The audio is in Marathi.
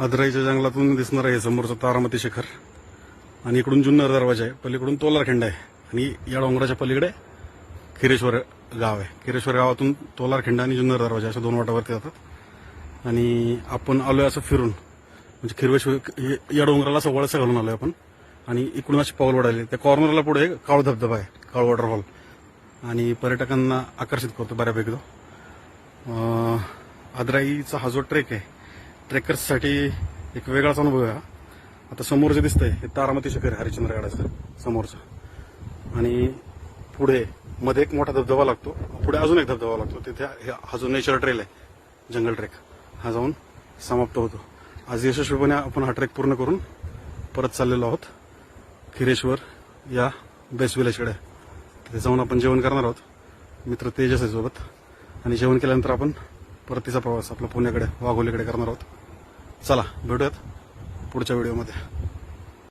आदराईच्या जंगलातून दिसणार आहे समोरचं तारामती शिखर. आणि इकडून जुन्नर दरवाजा आहे. पलीकडून तोलारखिंड आहे. आणि या डोंगराच्या पलीकडे खिरेश्वर गाव आहे. खिरेश्वर गावातून तोलारखिंड आणि जुन्नर दरवाजा अशा दोन वाटावरती जातात. आणि आपण आलोय असं फिरून. म्हणजे खिरवेश्वर या डोंगराला असं वळसं घालून आलोय आपण. आणि इकडून अशी पाऊल वाढायली त्या कॉर्नरला पुढे काळ धबधबा आहे. काळ वॉटरफॉल आणि पर्यटकांना आकर्षित करतो बऱ्यापैकी तो. आदराईचा हा जो ट्रेक आहे ट्रेकर्ससाठी एक वेगळाच अनुभव आहे आता समोर जे दिसतंय हे तारामती शिखर आहे हरिश्चंद्रगडाचं समोरचं. आणि पुढे मध्ये एक मोठा धबधबा लागतो. पुढे अजून एक धबधबा लागतो. तिथे हा जो नेचर ट्रेल आहे जंगल ट्रेक हा जाऊन समाप्त होतो. आज यशस्वीपणे आपण हा ट्रेक पूर्ण करून परत चाललेलो आहोत. खिरेश्वर या बेस्ट विलेजकडे तिथे जाऊन आपण जेवण करणार आहोत. मित्र तेजस आहे सोबत. आणि जेवण केल्यानंतर आपण परतीचा प्रवास आपला पुण्याकडे वाघोलीकडे करणार आहोत. चला भेटूयात पुढच्या व्हिडिओमध्ये.